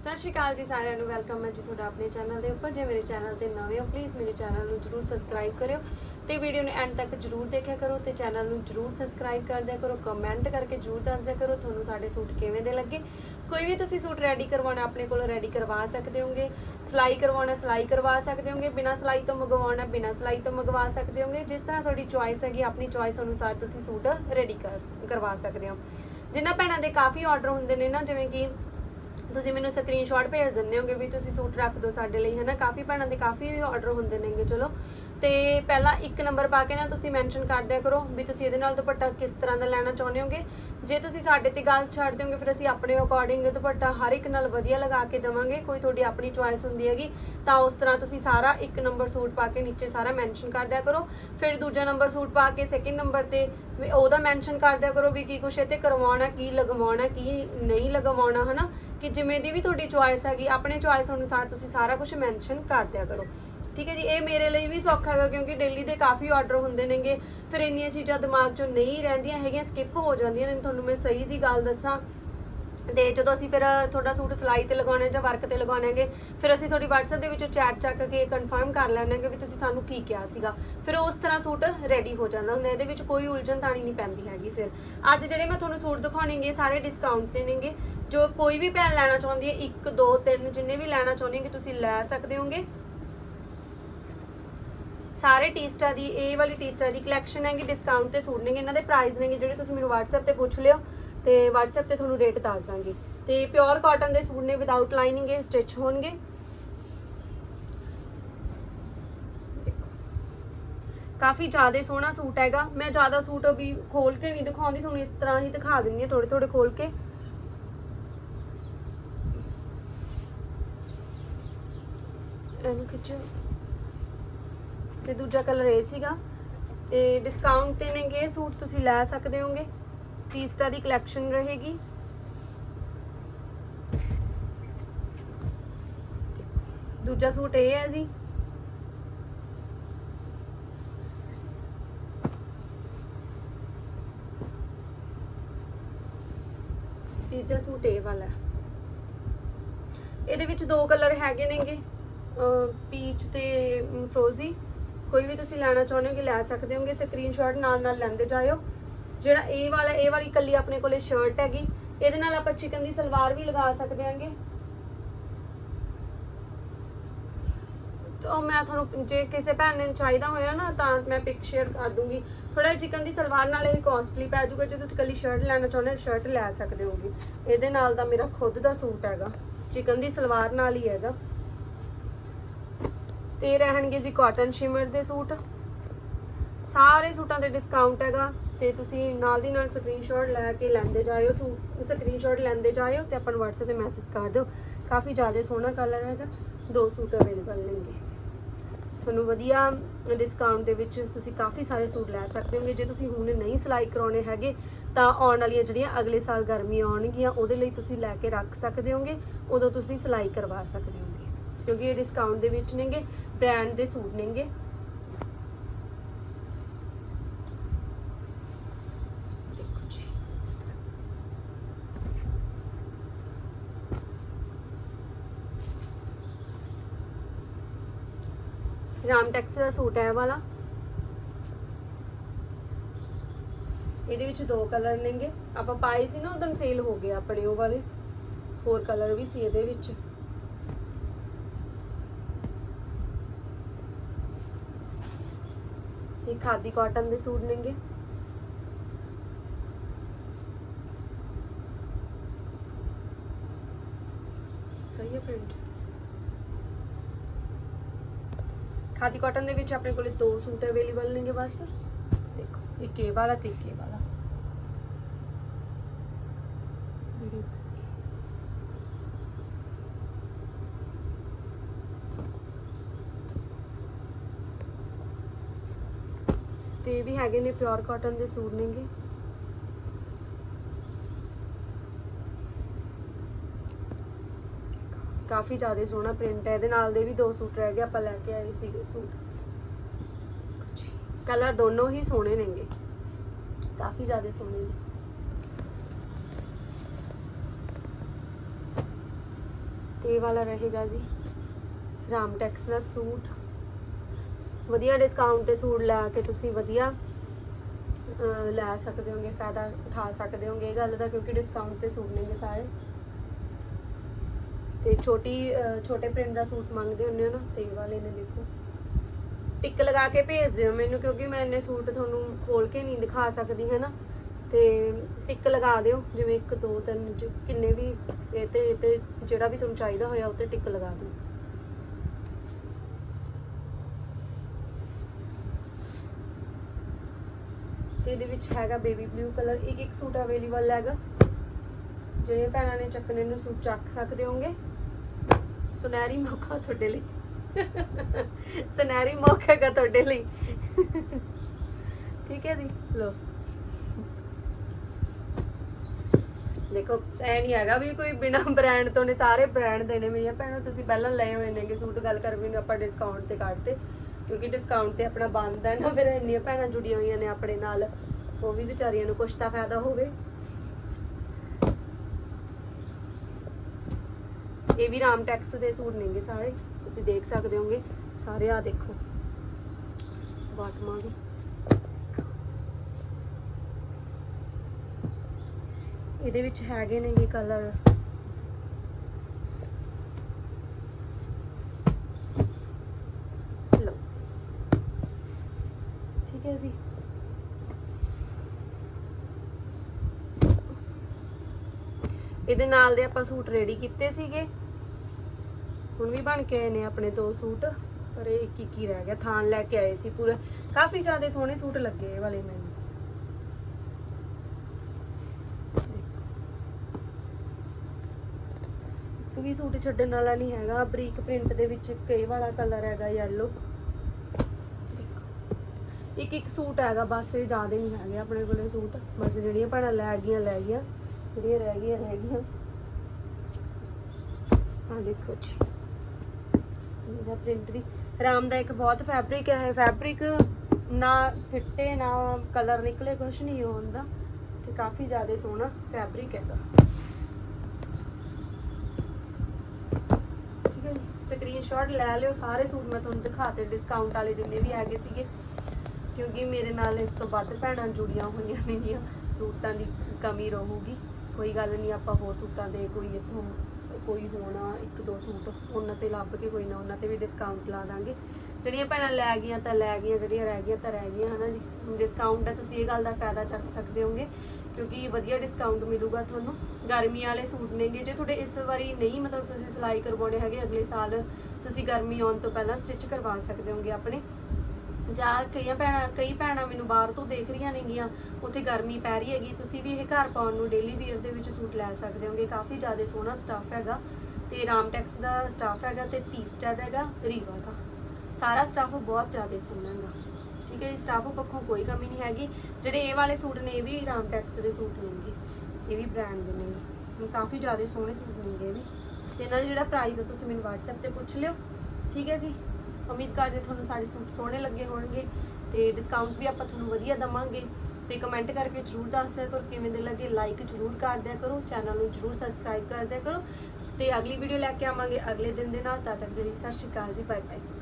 ਸਤਿ ਸ਼੍ਰੀ ਅਕਾਲ ਜੀ ਸਾਰਿਆਂ ਨੂੰ ਵੈਲਕਮ ਹੈ ਜੀ ਤੁਹਾਡਾ ਆਪਣੇ ਚੈਨਲ ਦੇ ਉੱਪਰ। ਜੇ ਮੇਰੇ ਚੈਨਲ ਤੇ ਨਵੇਂ ਹੋ ਪਲੀਜ਼ ਮੇਰੇ ਚੈਨਲ ਨੂੰ ਜਰੂਰ ਸਬਸਕ੍ਰਾਈਬ ਕਰਿਓ ਤੇ ਵੀਡੀਓ ਨੂੰ ਐਂਡ ਤੱਕ ਜਰੂਰ ਦੇਖਿਆ ਕਰੋ ਤੇ ਚੈਨਲ ਨੂੰ ਜਰੂਰ ਸਬਸਕ੍ਰਾਈਬ ਕਰ ਦਿਆ ਕਰੋ ਕਮੈਂਟ ਕਰਕੇ ਜਰੂਰ ਦੱਸ ਦਿਆ ਕਰੋ ਤੁਹਾਨੂੰ ਸਾਡੇ ਸੂਟ ਕਿਵੇਂ ਦੇ ਲੱਗੇ। ਕੋਈ ਵੀ ਤੁਸੀਂ ਸੂਟ ਰੈਡੀ ਕਰਵਾਉਣਾ, ਆਪਣੇ ਕੋਲ ਰੈਡੀ ਕਰਵਾ ਸਕਦੇ ਹੋਗੇ, ਸਿਲਾਈ ਕਰਵਾਉਣਾ, ਸਿਲਾਈ ਕਰਵਾ ਸਕਦੇ ਹੋਗੇ, ਬਿਨਾਂ ਸਿਲਾਈ ਤੋਂ ਮੰਗਵਾਉਣਾ, ਬਿਨਾਂ ਸਿਲਾਈ ਤੋਂ ਮੰਗਵਾ ਸਕਦੇ ਹੋਗੇ, ਜਿਸ ਤਰ੍ਹਾਂ ਤੁਹਾਡੀ ਚੁਆਇਸ ਹੈਗੀ, ਆਪਣੀ ਚੁਆਇਸ ਅਨੁਸਾਰ ਤੁਸੀਂ ਸੂਟ ਰੈਡੀ ਕਰ, ਕਰਵਾ ਸਕਦੇ ਹੋ। ਜਿਨ੍ਹਾਂ ਭੈਣਾਂ ਦੇ ਕਾਫੀ ਆਰਡਰ ਹੁੰਦੇ ਨੇ ਨਾ, ਜਿਵੇਂ ਕਿ ਤੁਸੀਂ ਮੈਨੂੰ ਸਕਰੀਨਸ਼ਾਟ ਭੇਜ ਦਿੰਦੇ ਹੋਗੇ ਵੀ ਤੁਸੀਂ ਸੂਟ ਰੱਖ ਦਿਓ ਸਾਡੇ ਲਈ, ਹਨਾ? ਕਾਫੀ ਭੈਣਾਂ ਦੇ ਕਾਫੀ ਆਰਡਰ ਹੁੰਦੇ ਨੇਗੇ, ਚਲੋ। ਤੇ ਪਹਿਲਾਂ ਇੱਕ ਨੰਬਰ ਪਾ ਕੇ ਨਾ ਤੁਸੀਂ ਮੈਂਸ਼ਨ ਕਰ ਦਿਆ ਕਰੋ ਵੀ ਤੁਸੀਂ ਇਹਦੇ ਨਾਲ ਦੁਪੱਟਾ ਕਿਸ ਤਰ੍ਹਾਂ ਦਾ ਲੈਣਾ ਚਾਹੁੰਦੇ ਹੋਗੇ। ਜੇ ਤੁਸੀਂ ਸਾਡੇ ਤੇ ਗੱਲ ਛੱਡ ਦਿਓਗੇ, ਫਿਰ ਅਸੀਂ ਆਪਣੇ ਅਕੋਰਡਿੰਗ ਦੁਪੱਟਾ ਹਰ ਇੱਕ ਨਾਲ ਵਧੀਆ ਲਗਾ ਕੇ ਦੇਵਾਂਗੇ, ਕੋਈ ਤੁਹਾਡੀ ਆਪਣੀ ਚੁਆਇਸ ਹੁੰਦੀ ਹੈਗੀ, ਤਾਂ ਉਸ ਤਰ੍ਹਾਂ ਤੁਸੀਂ ਸਾਰਾ ਇੱਕ ਨੰਬਰ ਸੂਟ ਪਾ ਕੇ ਨੀਚੇ ਸਾਰਾ ਮੈਂਸ਼ਨ ਕਰ ਦਿਆ ਕਰੋ। ਫਿਰ ਦੂਜਾ ਨੰਬਰ ਸੂਟ ਪਾ ਕੇ ਸੈਕਿੰਡ ਨੰਬਰ ਤੇ ਵੀ ਉਹਦਾ ਮੈਂਸ਼ਨ ਕਰ ਦਿਆ ਕਰੋ ਵੀ ਕੀ ਕੁਛ ਇਹ ਤੇ ਕਰਵਾਉਣਾ, ਕੀ ਲਗਵਾਉਣਾ, ਕੀ ਨਹੀਂ ਲਗਵਾਉਣਾ, ਹਨਾ? ਕਿ ਜਿਵੇਂ ਦੀ ਵੀ ਤੁਹਾਡੀ ਚੁਆਇਸ ਹੈਗੀ, ਆਪਣੇ ਚੁਆਇਸ ਅਨੁਸਾਰ ਤੁਸੀਂ ਸਾਰਾ ਕੁਝ ਮੈਂਸ਼ਨ ਕਰ ਦਿਆ ਕਰੋ। ਠੀਕ ਹੈ ਜੀ, ਇਹ ਮੇਰੇ ਲਈ ਵੀ ਸੌਖਾ ਹੈਗਾ ਕਿਉਂਕਿ ਡੇਲੀ ਦੇ ਕਾਫੀ ਆਰਡਰ ਹੁੰਦੇ ਨੇਗੇ। ਫਿਰ ਇੰਨੀਆਂ ਚੀਜ਼ਾਂ ਦਿਮਾਗ 'ਚੋਂ ਨਹੀਂ ਰਹਿੰਦੀਆਂ ਹੈਗੀਆਂ ਸਕਿਪ ਹੋ ਜਾਂਦੀਆਂ ਨੇ। ਤੁਹਾਨੂੰ ਮੈਂ ਸਹੀ ਜੀ ਗੱਲ ਦੱਸਾਂ। ਤੇ ਜਦੋਂ ਅਸੀਂ ਫਿਰ ਤੁਹਾਡਾ ਸੂਟ ਸਿਲਾਈ ਤੇ ਲਗਾਉਣਾ ਜਾਂ ਵਰਕ ਤੇ ਲਗਾਉਣਾ ਹੈਗੇ, ਫਿਰ ਅਸੀਂ ਤੁਹਾਡੀ WhatsApp ਦੇ ਵਿੱਚੋਂ ਚੈਟ ਚੱਕ ਕੇ ਕਨਫਰਮ ਕਰ ਲੈਣਾਂਗੇ ਵੀ ਤੁਸੀਂ ਸਾਨੂੰ ਕੀ ਕਿਹਾ ਸੀਗਾ। ਫਿਰ ਉਸ ਤਰ੍ਹਾਂ ਸੂਟ ਰੈਡੀ ਹੋ ਜਾਂਦਾ ਹੁੰਦਾ, ਇਹਦੇ ਵਿੱਚ ਕੋਈ ਉਲਝਣ ਤਾਣੀ ਨਹੀਂ ਪੈਂਦੀ ਹੈਗੀ ਫਿਰ। ਅੱਜ ਜਿਹੜੇ ਮੈਂ ਤੁਹਾਨੂੰ ਸੂਟ ਦਿਖਾਉਣਗੇ ਸਾਰੇ ਡਿਸਕਾਊਂਟ ਤੇ ਨੇਗੇ। ਜੋ ਕੋਈ ਵੀ ਭੈਣ ਲੈਣਾ ਚਾਹੁੰਦੀ ਹੈ 1 2 3 ਜਿੰਨੇ ਵੀ ਲੈਣਾ ਚਾਹੁੰਦੇ ਕਿ ਤੁਸੀਂ ਲੈ ਸਕਦੇ ਹੋਗੇ। ਸਾਰੇ ਟੀਸਟਾ ਦੀ, ਇਹ ਵਾਲੀ ਟੀਸਟਾ ਦੀ ਕਲੈਕਸ਼ਨ ਹੈਗੀ ਡਿਸਕਾਊਂਟ ਤੇ ਸੂਟ ਨੇਗੇ। ਇਹਨਾਂ ਦੇ ਪ੍ਰਾਈਸ ਨੇਗੇ ਜਿਹੜੇ ਤੁਸੀਂ ਮੈਨੂੰ WhatsApp ਤੇ ਪੁੱਛ ਲਿਓ ਤੇ WhatsApp ਤੇ ਤੁਹਾਨੂੰ ਰੇਟ ਦੱਸ ਦਾਂਗੀ। ਤੇ ਪਿਓਰ ਕਾਟਨ ਦੇ ਸੂਟ ਨੇ ਵਿਦਆਊਟ ਲਾਈਨਿੰਗ ਇਹ ਸਟਿਚ ਹੋਣਗੇ। ਕਾਫੀ ਜ਼ਿਆਦਾ ਸੋਹਣਾ ਸੂਟ ਹੈਗਾ। ਮੈਂ ਜ਼ਿਆਦਾ ਸੂਟ ਵੀ ਖੋਲ ਕੇ ਨਹੀਂ ਦਿਖਾਉਂਦੀ, ਤੁਹਾਨੂੰ ਇਸ ਤਰ੍ਹਾਂ ਹੀ ਦਿਖਾ ਦਿੰਦੀ ਹਾਂ ਥੋੜੇ ਥੋੜੇ ਖੋਲ ਕੇ। ਇਹਨੂੰ ਖਿੱਚੋ। ਤੇ ਦੂਜਾ ਕਲਰ ਇਹ ਸੀਗਾ। ਤੇ ਡਿਸਕਾਊਂਟ ਤੇ ਨੇਗੇ ਸੂਟ, ਤੁਸੀਂ ਲੈ ਸਕਦੇ ਹੋਗੇ। ਟੀਸਟਾ ਦੀ ਕਲੈਕਸ਼ਨ ਰਹੇਗੀ। ਦੂਜਾ ਸੂਟ ਇਹ ਹੈ ਜੀ। ਤੀਜਾ ਸੂਟ ਇਹ ਵਾਲਾ। ਇਹਦੇ ਵਿੱਚ ਦੋ ਕਲਰ ਹੈਗੇ ਨੇਗੇ। ਪੀਚ ਤੇ ਫਰੋਜ਼ੀ ਕੋਈ ਵੀ ਤੁਸੀਂ ਲੈਣਾ ਚਾਹੁੰਦੇ ਹੋ ਲੈ ਸਕਦੇ ਹੋਗੇ ਸਕਰੀਨਸ਼ਾਟ ਨਾਲ ਨਾਲ ਲੈਂਦੇ ਜਾਇਓ। ਜਿਹੜਾ ਇਹ ਵਾਲਾ, ਇਹ ਵਾਲੀ ਕੱਲੀ ਆਪਣੇ ਕੋਲੇ ਸ਼ਰਟ ਹੈਗੀ, ਇਹਦੇ ਨਾਲ ਆਪਾਂ ਚਿਕਨ ਦੀ ਸਲਵਾਰ ਵੀ ਲਗਾ ਸਕਦੇ ਹਾਂਗੇ। ਤਾਂ ਮੈਂ ਤੁਹਾਨੂੰ, ਜੇ ਕਿਸੇ ਭੈਣ ਨੇ ਚਾਹੀਦਾ ਹੋਇਆ ਨਾ, ਤਾਂ ਮੈਂ ਪਿਕ ਸ਼ੇਅਰ ਕਰ ਦੂੰਗੀ। ਥੋੜਾ ਚਿਕਨ ਦੀ ਸਲਵਾਰ ਨਾਲ ਇਹ ਕਾਸਟਲੀ ਪੈ ਜਾਊਗਾ, ਜੇ ਤੁਸੀਂ ਕੱਲੀ ਸ਼ਰਟ ਲੈਣਾ ਚਾਹੁੰਦੇ ਹੋ ਸ਼ਰਟ ਲੈ ਸਕਦੇ ਹੋਗੇ। ਇਹਦੇ ਨਾਲ ਦਾ ਮੇਰਾ ਖੁਦ ਦਾ ਸੂਟ ਹੈਗਾ। ਚਿਕਨ ਦੀ ਸਲਵਾਰ ਨਾਲ ਹੀ ਹੈਗਾ। ਤੇ ਰਹਿਣਗੇ ਜੀ ਕਾਟਨ ਸ਼ਿਮਰ ਦੇ ਸੂਟ। ਸਾਰੇ ਸੂਟਾਂ ਤੇ ਡਿਸਕਾਊਂਟ ਹੈਗਾ ਤੇ ਤੁਸੀਂ ਨਾਲ ਦੀ ਨਾਲ ਸਕਰੀਨਸ਼ਾਟ ਲੈ ਕੇ ਲੈਂਦੇ ਜਾਇਓ ਸੂਟ ਸਕਰੀਨਸ਼ਾਟ ਲੈਂਦੇ ਜਾਇਓ ਤੇ ਆਪਾਂ ਨੂੰ WhatsApp ਤੇ ਮੈਸੇਜ ਕਰ ਦਿਓ। ਕਾਫੀ ਜ਼ਿਆਦਾ ਸੋਹਣਾ ਕਲਰ ਹੈਗਾ, ਦੋ ਸੂਟ ਅਵੇਲੇਬਲ ਨੇਗੇ। ਤੁਹਾਨੂੰ ਵਧੀਆ ਡਿਸਕਾਊਂਟ ਦੇ ਵਿੱਚ ਤੁਸੀਂ ਕਾਫੀ ਸਾਰੇ ਸੂਟ ਲੈ ਸਕਦੇ ਹੋਗੇ। ਜੇ ਤੁਸੀਂ ਹੁਣ ਨਹੀਂ ਸਿਲਾਈ ਕਰਾਉਣੇ ਹੈਗੇ, ਤਾਂ ਆਉਣ ਵਾਲੀਆਂ ਜਿਹੜੀਆਂ ਅਗਲੇ ਸਾਲ ਗਰਮੀਆਂ ਆਉਣਗੀਆਂ, ਉਹਦੇ ਲਈ ਤੁਸੀਂ ਲੈ ਕੇ ਰੱਖ ਸਕਦੇ ਹੋਗੇ, ਉਦੋਂ ਤੁਸੀਂ ਸਿਲਾਈ ਕਰਵਾ ਸਕਦੇ ਹੋਗੇ। ਕਿਉਂਕਿ ਇਹ ਡਿਸਕਾਊਂਟ ਦੇ ਵਿੱਚ ਨੇਗੇ ਬ੍ਰਾਂਡ ਦੇ ਸੂਟ ਨੇਗੇ। ਰਾਮ ਟੈਕਸ ਦਾ ਸੂਟ ਹੈ ਵਾਲਾ। ਇਹਦੇ ਵਿੱਚ ਦੋ ਕਲਰ ਨੇਗੇ। ਆਪਾਂ ਪਾਏ ਸੀ ਨਾ, ਉਦੋਂ ਸੇਲ ਹੋ ਗਏ ਆਪਣੇ ਉਹ ਵਾਲੇ। ਹੋਰ ਕਲਰ ਵੀ ਸੀ ਇਹਦੇ ਵਿੱਚ। ਇਹ ਖਾਦੀ ਕਾਟਨ ਦੇ ਸੂਟ ਨੇਗੇ। ਸਹੀ ਹੈ ਪ੍ਰਿੰਟ ਖਾਦੀ ਕਾਟਨ ਦੇ ਵਿੱਚ ਆਪਣੇ ਕੋਲੇ ਦੋ ਸੂਟ ਅਵੇਲੇਬਲ ਨੇਗੇ ਬਸ। ਦੇਖੋ, ਇੱਕ ਇਹ ਵਾਲਾ ਤੇ ਇੱਕ ਇਹ ਵਾਲਾ। ਵੀਡੀਓ ਤੇ ਇਹ ਵੀ ਹੈਗੇ ਨੇ ਪਿਓਰ ਕਾਟਨ ਦੇ ਸੂਟ ਨੇਗੇ। ਕਾਫੀ ਜ਼ਿਆਦਾ ਸੋਹਣਾ ਪ੍ਰਿੰਟ ਹੈ, ਇਹਦੇ ਨਾਲ ਦੇ ਵੀ ਦੋ ਸੂਟ ਰਹਿ ਗਏ, ਆਪਾਂ ਲੈ ਕੇ ਆਏ ਸੀਗੇ ਸੂਟ। ਕਲਰ ਦੋਨੋਂ ਹੀ ਸੋਹਣੇ ਨੇਗੇ। ਕਾਫੀ ਜ਼ਿਆਦਾ ਸੋਹਣੇ ਨੇ। ਤੇ ਵਾਲਾ ਰਹੇਗਾ ਜੀ, ਰਾਮ ਟੈਕਸ ਦਾ ਸੂਟ। ਵਧੀਆ ਡਿਸਕਾਊਂਟ ਤੇ ਸੂਟ ਲੈ ਕੇ ਤੁਸੀਂ ਵਧੀਆ ਲੈ ਸਕਦੇ ਹੋਗੇ, ਫਾਇਦਾ ਉਠਾ ਸਕਦੇ ਹੋਗੇ, ਇਹ ਗੱਲ ਦਾ ਕਿਉਂਕਿ ਡਿਸਕਾਊਂਟ ਤੇ ਸੂਟ ਨੇਗੇ ਸਾਰੇ। ਤੇ ਛੋਟੀ ਛੋਟੇ ਪ੍ਰਿੰਟ ਦਾ ਸੂਟ ਮੰਗਦੇ ਹੁੰਦੇ ਹੋ ਨਾ, ਤੇ ਇਹ ਵਾਲੇ ਨੇ ਦੇਖੋ। ਟਿਕ ਲਗਾ ਕੇ ਭੇਜ ਦਿਓ ਮੈਨੂੰ, ਕਿਉਂਕਿ ਮੈਂ ਇੰਨੇ ਸੂਟ ਤੁਹਾਨੂੰ ਖੋਲ ਕੇ ਨਹੀਂ ਦਿਖਾ ਸਕਦੀ ਹੈ ਨਾ ਤੇ ਟਿਕ ਲਗਾ ਦਿਓ, ਜਿਵੇਂ 1 2 3 ਕਿੰਨੇ ਵੀ, ਇਹ ਤੇ ਇਹ ਤੇ ਜਿਹੜਾ ਵੀ ਤੁਹਾਨੂੰ ਚਾਹੀਦਾ ਹੋਇਆ, ਉਹ ਤੇ ਟਿਕ ਲਗਾ ਦਿਓ। ਤੇ ਇਹਦੇ ਵਿੱਚ ਹੈਗਾ ਬੇਬੀ ਬਲੂ ਕਲਰ। ਇੱਕ ਇੱਕ ਸੂਟ ਅਵੇਲੇਬਲ ਹੈਗਾ। ਜਿਹੜੇ ਭੈਣਾਂ ਨੇ ਚੱਕਣੇ ਨੂੰ ਸੂਟ ਚੱਕ ਸਕਦੇ ਹੋਗੇ ਸੁਨਹਿਰੀ ਮੌਕਾ ਤੁਹਾਡੇ ਲਈ। ਸੁਨਹਿਰੀ ਮੌਕਾ ਹੈਗਾ ਤੁਹਾਡੇ ਲਈ। ਠੀਕ ਹੈ ਜੀ ਲੋ ਦੇਖੋ ਐ ਨਹੀਂ ਹੈਗਾ ਵੀ ਕੋਈ ਬਿਨਾ ਬ੍ਰਾਂਡ ਤੋਂ ਨੇ, ਸਾਰੇ ਬ੍ਰਾਂਡ ਦੇਣੇ ਮੇਰੀਆਂ ਭੈਣਾਂ, ਤੁਸੀਂ ਪਹਿਲਾਂ ਲਏ ਹੋਏ ਨੇਗੇ ਸੂਟ, ਗੱਲ ਕਰ ਵੀ ਆਪਾਂ ਡਿਸਕਾਊਂਟ ਤੇ ਕੱਢਤੇ ਕਿਉਂਕਿ ਡਿਸਕਾਊਂਟ ਤੇ ਆਪਣਾ ਬੰਦ ਹੈ ਨਾ, ਫਿਰ ਇੰਨੀਆਂ ਭੈਣਾਂ ਜੁੜੀਆਂ ਹੋਈਆਂ ਨੇ ਆਪਣੇ ਨਾਲ, ਉਹ ਵੀ ਵਿਚਾਰੀਆਂ ਨੂੰ ਕੁਛ ਤਾਂ ਫਾਇਦਾ ਹੋਵੇ। ਇਹ ਵੀ ਰਾਮ ਟੈਕਸ ਦੇ ਸੂਟ ਨੇਗੇ ਸਾਰੇ, ਤੁਸੀਂ ਦੇਖ ਸਕਦੇ ਹੋਗੇ, ਸਾਰੇ ਆ ਦੇਖੋ। ਬਾਟਮਾਂ ਵੀ। ਇਹਦੇ ਵਿੱਚ ਹੈਗੇ ਨੇਗੇ ਕਲਰ ਲਓ ਠੀਕ ਹੈ ਜੀ। ਇਹਦੇ ਨਾਲ ਦੇ ਆਪਾਂ ਸੂਟ ਰੈਡੀ ਕੀਤੇ ਸੀਗੇ। ਹੁਣ ਵੀ ਬਣ ਕੇ ਆਏ ਨੇ ਆਪਣੇ ਦੋ ਸੂਟ। ਪਰ ਇਹ ਇੱਕ ਇੱਕ ਹੀ ਰਹਿ ਗਿਆ। ਥਾਨ ਲੈ ਕੇ ਆਏ ਸੀ ਪੂਰਾ। ਕਾਫੀ ਜ਼ਿਆਦਾ ਸੋਹਣੇ ਸੂਟ ਲੱਗੇ ਇਹ ਵਾਲੇ ਮੈਨੂੰ। ਵੀ ਸੂਟ ਛੱਡਣ ਵਾਲਾ ਨਹੀਂ ਹੈਗਾ। ਬਰੀਕ ਪ੍ਰਿੰਟ ਦੇ ਵਿੱਚ ਕਈ ਵਾਲਾ ਕਲਰ ਹੈਗਾ ਯੈਲੋ ਇੱਕ ਇੱਕ ਸੂਟ ਹੈਗਾ, ਬਸ ਇਹ ਜ਼ਿਆਦਾ ਨਹੀਂ ਹੈਗੇ ਆਪਣੇ ਕੋਲੇ ਸੂਟ। ਬਸ ਜਿਹੜੀਆਂ ਭੈਣਾਂ ਲੈ ਗਈਆਂ ਲੈ ਗਈਆਂ। ਜਿਹੜੀਆਂ ਰਹਿ ਗਈਆਂ ਰਹਿ ਗਈਆਂ। ਆ ਦੇਖੋ ਜੀ। ਇਹਦਾ ਪ੍ਰਿੰਟ ਵੀ। ਆਰਾਮ ਦਾ ਇੱਕ ਬਹੁਤ ਫੈਬਰਿਕ ਹੈ ਫੈਬਰਿਕ ਨਾ ਫਿੱਟੇ, ਨਾ ਕਲਰ ਨਿਕਲੇ, ਕੁਛ ਨਹੀਂ ਹੁੰਦਾ ਤੇ ਕਾਫੀ ਜ਼ਿਆਦਾ ਸੋਹਣਾ ਫੈਬਰਿਕ ਹੈਗਾ। ਠੀਕ ਹੈ ਜੀ। ਸਕਰੀਨਸ਼ਾਟ ਲੈ ਲਿਓ, ਸਾਰੇ ਸੂਟ ਮੈਂ ਤੁਹਾਨੂੰ ਦਿਖਾਤੇ ਡਿਸਕਾਊਂਟ ਵਾਲੇ ਜਿੰਨੇ ਵੀ ਹੈਗੇ ਸੀਗੇ। ਕਿਉਂਕਿ ਮੇਰੇ ਨਾਲ ਇਸ ਤੋਂ ਵੱਧ ਭੈਣਾਂ ਜੁੜੀਆਂ ਹੋਈਆਂ ਨੇਗੀਆਂ, ਸੂਟਾਂ ਦੀ ਕਮੀ ਰਹੂਗੀ। ਕੋਈ ਗੱਲ ਨਹੀਂ, ਆਪਾਂ ਹੋਰ ਸੂਟਾਂ ਦੇ ਕੋਈ ਇੱਥੋਂ ਕੋਈ ਹੋਣਾ, ਇੱਕ ਦੋ ਸੂਟ ਉਹਨਾਂ ਤੇ ਲੱਭ ਕੇ ਕੋਈ ਨਾ ਉਹਨਾਂ ਤੇ ਵੀ ਡਿਸਕਾਊਂਟ ਲਾ ਦਾਂਗੇ। ਜਿਹੜੀਆਂ ਭੈਣਾਂ ਲੈ ਗਈਆਂ ਤਾਂ ਲੈ ਗਈਆਂ, ਜਿਹੜੀਆਂ ਰਹਿ ਗਈਆਂ ਤਾਂ ਰਹਿ ਗਈਆਂ, ਹਨਾ ਜੀ? ਡਿਸਕਾਊਂਟ ਹੈ ਤੁਸੀਂ ਇਹ ਗੱਲ ਦਾ ਫਾਇਦਾ ਚੱਕ ਸਕਦੇ ਹੋਗੇ, ਕਿਉਂਕਿ ਵਧੀਆ ਡਿਸਕਾਊਂਟ ਮਿਲੂਗਾ ਤੁਹਾਨੂੰ। ਗਰਮੀ ਵਾਲੇ ਸੂਟ ਨੇਗੇ, ਜੇ ਤੁਹਾਡੇ ਇਸ ਵਾਰੀ ਨਹੀਂ ਮਤਲਬ ਤੁਸੀਂ ਸਿਲਾਈ ਕਰਵਾਉਣੇ ਹੈਗੇ, ਅਗਲੇ ਸਾਲ ਤੁਸੀਂ ਗਰਮੀ ਆਉਣ ਤੋਂ ਪਹਿਲਾਂ ਸਟਿਚ ਕਰਵਾ ਸਕਦੇ ਹੋਗੇ ਆਪਣੇ। ਜਾਂ ਕਈਆਂ ਭੈਣਾਂ, ਕਈ ਭੈਣਾਂ ਮੈਨੂੰ ਬਾਹਰ ਤੋਂ ਦੇਖ ਰਹੀਆਂ ਨੇਗੀਆਂ ਉੱਥੇ ਗਰਮੀ ਪੈ ਰਹੀ ਹੈਗੀ, ਤੁਸੀਂ ਵੀ ਇਹ ਘਰ ਪਾਉਣ ਨੂੰ ਡੇਲੀ ਵੀਅਰ ਦੇ ਵਿੱਚ ਸੂਟ ਲੈ ਸਕਦੇ ਹੋਗੇ, ਕਾਫੀ ਜ਼ਿਆਦਾ ਸੋਹਣਾ ਸਟਾਫ ਹੈਗਾ, ਤੇ ਰਾਮਟੈਕਸ ਦਾ ਸਟਾਫ ਹੈਗਾ, ਤੇ ਪੀਸਟਾ ਦਾ ਹੈਗਾ ਰੀਵਾ ਦਾ। ਸਾਰਾ ਸਟਾਫ ਬਹੁਤ ਜ਼ਿਆਦਾ ਸੋਹਣਾ ਹੈਗਾ, ਠੀਕ ਹੈ ਜੀ ਸਟਾਫ ਪੱਖੋਂ ਕੋਈ ਕਮੀ ਨਹੀਂ ਹੈਗੀ, ਜਿਹੜੇ ਇਹ ਵਾਲੇ ਸੂਟ ਨੇ, ਇਹ ਵੀ ਰਾਮਟੈਕਸ ਦੇ ਸੂਟ ਨੇਗੇ ਇਹ ਵੀ ਬ੍ਰਾਂਡ ਦੇ ਨੇ ਕਾਫੀ ਜ਼ਿਆਦਾ ਸੋਹਣੇ ਸੂਟ ਨੇਗੇ ਇਹ ਵੀ ਤੇ ਇਹਨਾਂ ਦਾ ਜਿਹੜਾ ਪ੍ਰਾਈਸ ਹੈ ਤੁਸੀਂ ਮੈਨੂੰ WhatsApp ਤੇ ਪੁੱਛ ਲਿਓ, ਠੀਕ ਹੈ ਜੀ? ਉਮੀਦ ਕਰਦੇ ਤੁਹਾਨੂੰ ਸਾਡੇ ਸੂਟ ਸੋਹਣੇ ਲੱਗੇ ਹੋਣਗੇ ਤੇ ਡਿਸਕਾਊਂਟ ਵੀ ਆਪਾਂ ਤੁਹਾਨੂੰ ਵਧੀਆ ਦਵਾਂਗੇ ਤੇ ਕਮੈਂਟ ਕਰਕੇ ਜਰੂਰ ਦੱਸ ਦਿਆ ਕਰੋ ਕਿਵੇਂ ਦੇ ਲੱਗੇ ਲਾਈਕ ਜਰੂਰ ਕਰ ਦਿਆ ਕਰੋ ਚੈਨਲ ਨੂੰ ਜਰੂਰ ਸਬਸਕ੍ਰਾਈਬ ਕਰ ਦਿਆ ਕਰੋ ਤੇ ਅਗਲੀ ਵੀਡੀਓ ਲੈ ਕੇ ਆਵਾਂਗੇ ਅਗਲੇ ਦਿਨ ਦੇ ਨਾਲ, ਤਦ ਤੱਕ ਦੇ ਲਈ ਸਤਿ ਸ਼੍ਰੀ ਅਕਾਲ ਜੀ ਬਾਏ ਬਾਏ